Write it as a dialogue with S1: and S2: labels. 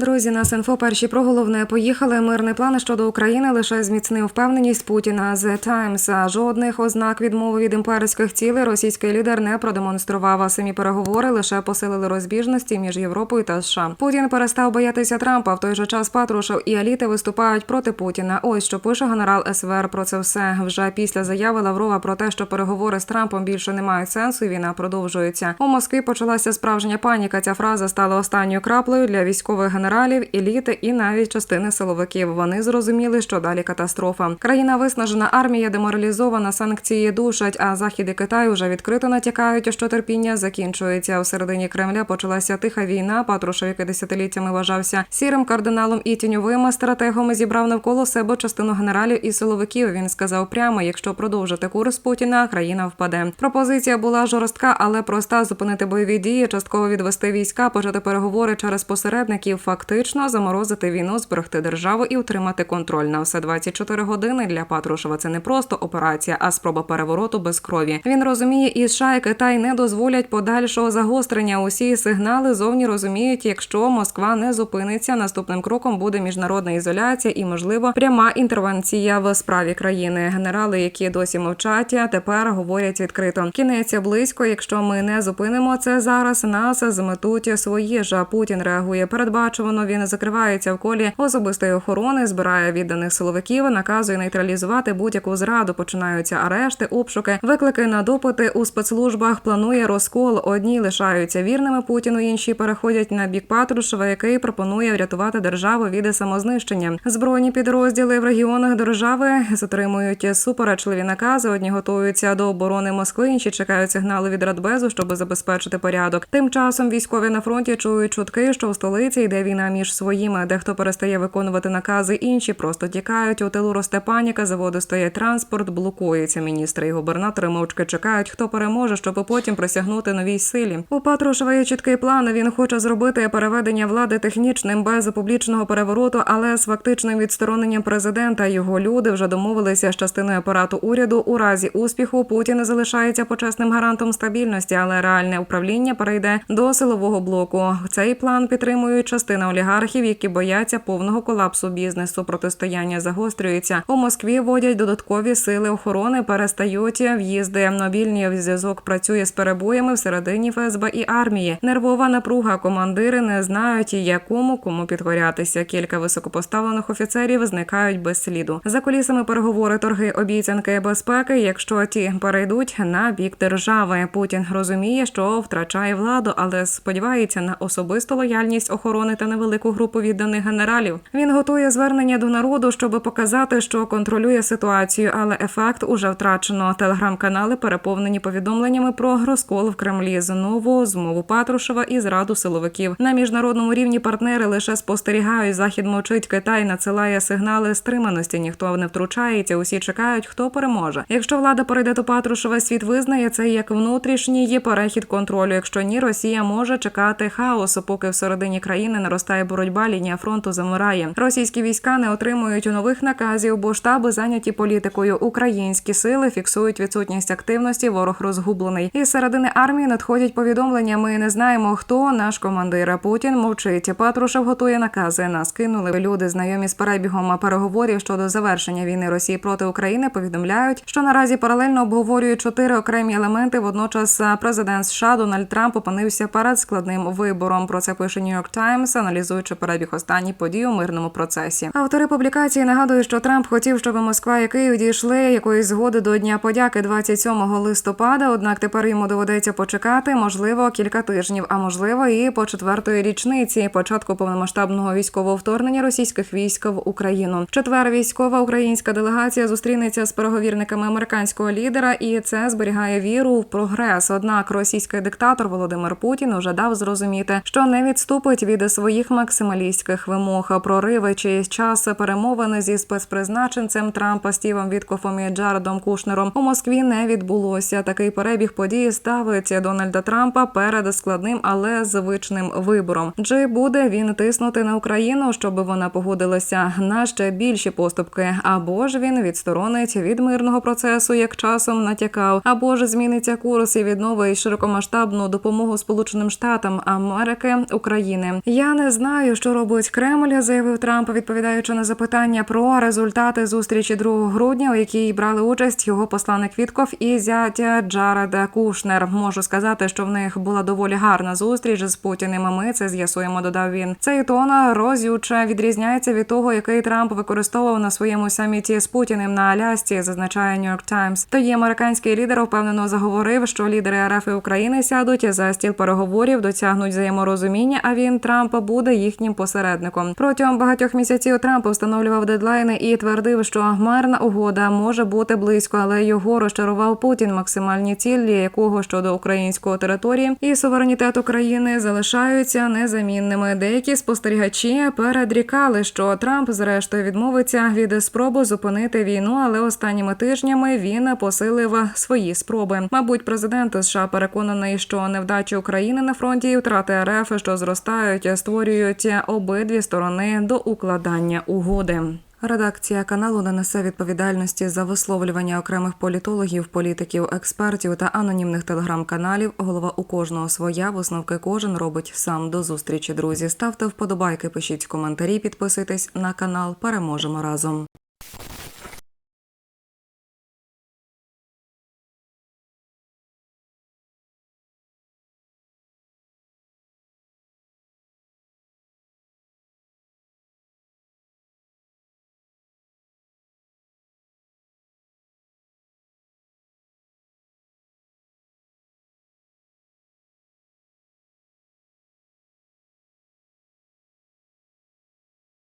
S1: Друзі, на Синфо перші про головне поїхали. Мирний план щодо України лише зміцнив впевненість Путіна. The Times. жодних ознак відмови від імперських цілей російський лідер не продемонстрував. А самі переговори лише посилили розбіжності між Європою та США. Путін перестав боятися Трампа. В той же час Патрушев і еліти виступають проти Путіна. Ось що пише генерал СВР про це все. Вже після заяви Лаврова про те, що переговори з Трампом більше не мають сенсу. Війна продовжується. У Москві почалася справжня паніка. Ця фраза стала останньою краплею для військових генералів, еліти і навіть частини силовиків. Вони зрозуміли, що далі катастрофа. Країна виснажена, армія деморалізована, санкції душать. А захід і Китай уже відкрито натякають, що терпіння закінчується. У середині Кремля почалася тиха війна. Патрушев, який десятиліттями вважався сірим кардиналом і тіньовим стратегом, зібрав навколо себе частину генералів і силовиків. Він сказав прямо: якщо продовжити курс Путіна, країна впаде. Пропозиція була жорстка, але проста зупинити бойові дії, частково відвести війська, почати переговори через посередників, фактично заморозити війну, зберегти державу і утримати контроль на все 24 години. Для Патрушева це не просто операція, а спроба перевороту без крові. Він розуміє, і США і Китай не дозволять подальшого загострення. Усі сигнали зовні розуміють, якщо Москва не зупиниться, наступним кроком буде міжнародна ізоляція і, можливо, пряма інтервенція в справі країни. Генерали, які досі мовчать, тепер говорять відкрито. Кінець близько. Якщо ми не зупинимо це зараз, нас зметуть свої ж. Путін реагує передбачувано. Він закривається в колі особистої охорони, збирає відданих силовиків, наказує нейтралізувати будь-яку зраду. Починаються арешти, обшуки, виклики на допити у спецслужбах. Планує розкол. Одні лишаються вірними Путіну, інші переходять на бік Патрушева, який пропонує врятувати державу від самознищення. Збройні підрозділи в регіонах держави затримують суперечливі накази. Одні готуються до оборони Москви, інші чекають сигналу від Радбезу, щоб забезпечити порядок. Тим часом військові на фронті чують чутки, що в столиці йде війна між своїми. Дехто перестає виконувати накази, інші просто тікають. У тилу росте паніка. Заводи стоять транспорт, блокується. Міністри і губернатори мовчки чекають, хто переможе, щоб потім присягнути новій силі. У Патрушева є чіткий план. Він хоче зробити переведення влади технічним без публічного перевороту, але з фактичним відстороненням президента. Його люди вже домовилися з частиною апарату уряду. У разі успіху Путін залишається почесним гарантом стабільності, але реальне управління перейде до силового блоку. Цей план підтримують частина олігархів, які бояться повного колапсу бізнесу. Протистояння загострюється. У Москві вводять додаткові сили охорони, перестають в'їзди. Мобільний зв'язок працює з перебоями всередині ФСБ і армії. Нервова напруга. Командири не знають, якому кому підкорятися. Кілька високопоставлених офіцерів зникають без сліду. За колісами переговори, торги, обіцянки безпеки. Якщо ті перейдуть на бік держави, Путін розуміє, що втрачає владу, але сподівається на особисту лояльність охорони та невелику групу відданих генералів. Він готує звернення до народу, щоб показати, що контролює ситуацію, але ефект уже втрачено. Телеграм-канали переповнені повідомленнями про розкол в Кремлі, знову змову Патрушева і зраду силовиків. На міжнародному рівні партнери лише спостерігають. Захід мовчить, Китай надсилає сигнали стриманості. Ніхто не втручається. Усі чекають, хто переможе. Якщо влада перейде до Патрушева, світ визнає це як внутрішній перехід контролю. Якщо ні, Росія може чекати хаосу, поки всередині країни наростає боротьба. Лінія фронту замирає. Російські війська не отримують нових наказів, бо штаби зайняті політикою. Українські сили фіксують відсутність активності. Ворог розгублений. Із середини армії надходять повідомлення. Ми не знаємо, хто наш командир. Путін мовчить. Патрушев готує накази. Нас кинули люди, знайомі з перебігом переговорів щодо завершення війни Росії проти України. Повідомляють, що наразі паралельно обговорюють чотири окремі елементи. Водночас президент США Дональд Трамп опинився перед складним вибором. Про це пише New York Times, аналізуючи перебіг останніх подій у мирному процесі. Автори публікації нагадують, що Трамп хотів, щоб Москва і Київ дійшли якоїсь згоди до Дня подяки 27 листопада. Однак тепер йому доведеться почекати, можливо, кілька тижнів, а можливо, і по четвертої річниці початку повномасштабного військового вторгнення російських військ в Україну. Четвер військова українська делегація зустрінеться з переговірниками американського лідера, і це зберігає віру в прогрес. Однак російський диктатор Володимир Путін уже дав зрозуміти, що не відступить від своїх максималістських вимог. Прориви чи час перемовини зі спецпризначенцем Трампа Стівом Віткофом і Джаредом Кушнером у Москві не відбулося. Такий перебіг події ставить Дональда Трампа перед складним, але звичним вибором. Чи буде він тиснути на Україну, щоб вона погодилася на ще більші поступки, або ж він відсторонить від мирного процесу, як часом натякав, або ж зміниться курс і відновить широкомасштабну допомогу Сполученим Штатам Америки України. Я не знаю, що робить Кремль, заявив Трамп, відповідаючи на запитання про результати зустрічі 2 грудня, у якій брали участь його посланник Вітков і зятя Джареда Кушнер. Можу сказати, що в них була доволі гарна зустріч з Путіним. Ми це з'ясуємо. Додав він. Цей тон розюче відрізняється від того, який Трамп використовував на своєму саміті з Путіним на Алясці. Зазначає York Times. Тоді американський лідер впевнено заговорив, що лідери РФ і України сядуть за стіл переговорів, досягнуть взаєморозуміння. А він Трамп буде їхнім посередником. Протягом багатьох місяців Трамп встановлював дедлайни і твердив, що мирна угода може бути близько, але його розчарував Путін. Максимальні цілі, якого щодо української території і суверенітету країни залишаються незамінними. Деякі спостерігачі передрікали, що Трамп зрештою відмовиться від спроби зупинити війну, але останніми тижнями він посилив свої спроби. Мабуть, президент США переконаний, що невдачі України на фронті і втрати РФ, що зростають, створюють обидві сторони до укладання угоди. Редакція каналу не несе відповідальності за висловлювання окремих політологів, політиків, експертів та анонімних телеграм-каналів. Голова у кожного своя висновки кожен робить сам до зустрічі. Друзі, ставте вподобайки, пишіть коментарі, підписуйтесь на канал. Переможемо разом.